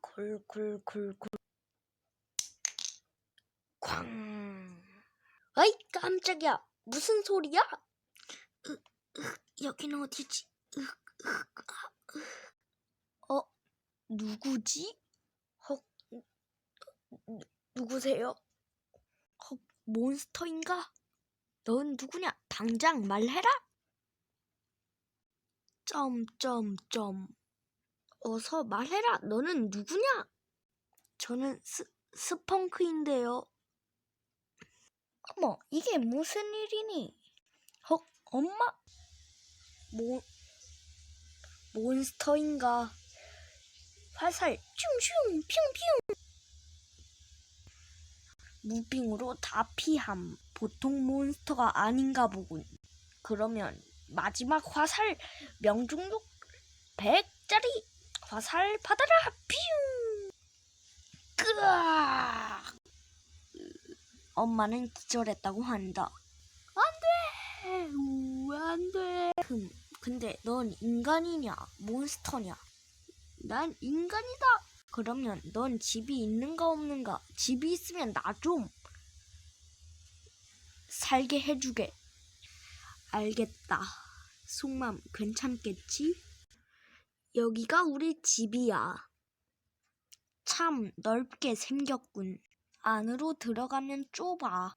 굴굴굴굴 쾅 아이 깜짝이야 무슨 소리야? 으, 으, 여기는 어디지? 으, 으, 아, 으. 어 누구지? 헉 누, 누구세요? 헉 몬스터인가? 넌 누구냐? 당장 말해라. 점점점 어서 말해라. 너는 누구냐? 저는 스, 스펑크인데요. 어머, 이게 무슨 일이니? 헉, 엄마? 모, 몬스터인가? 화살, 슝슝, 핑핑! 무빙으로 다 피함. 보통 몬스터가 아닌가 보군. 그러면 마지막 화살 명중록 100짜리 화살 받아라! 퓨! 끄악! 엄마는 기절했다고 한다. 안돼! 안돼! 흠 근데 넌 인간이냐? 몬스터냐? 난 인간이다! 그러면 넌 집이 있는가 없는가? 집이 있으면 나 좀 살게 해주게. 알겠다. 속맘 괜찮겠지? 여기가 우리 집이야. 참 넓게 생겼군. 안으로 들어가면 좁아.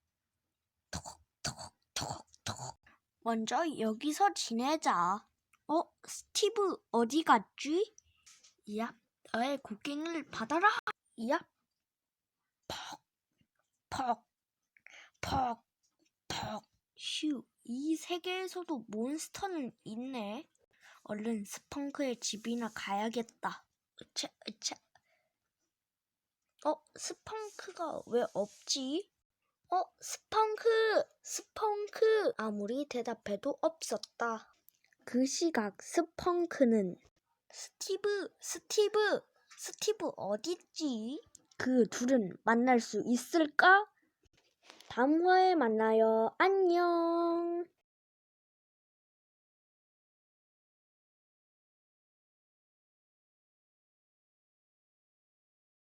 톡톡톡톡. 먼저 여기서 지내자. 어, 스티브 어디 갔지? 야, 너의 곡괭이를 받아라. 야, 퍽, 퍽, 퍽, 퍽. 휴, 이 세계에서도 몬스터는 있네. 얼른 스펑크의 집이나 가야겠다. 으차, 으차. 어, 스펑크가 왜 없지? 어, 스펑크, 스펑크. 아무리 대답해도 없었다. 그 시각 스펑크는 스티브, 스티브, 스티브 어딨지? 그 둘은 만날 수 있을까? 다음 화에 만나요. 안녕.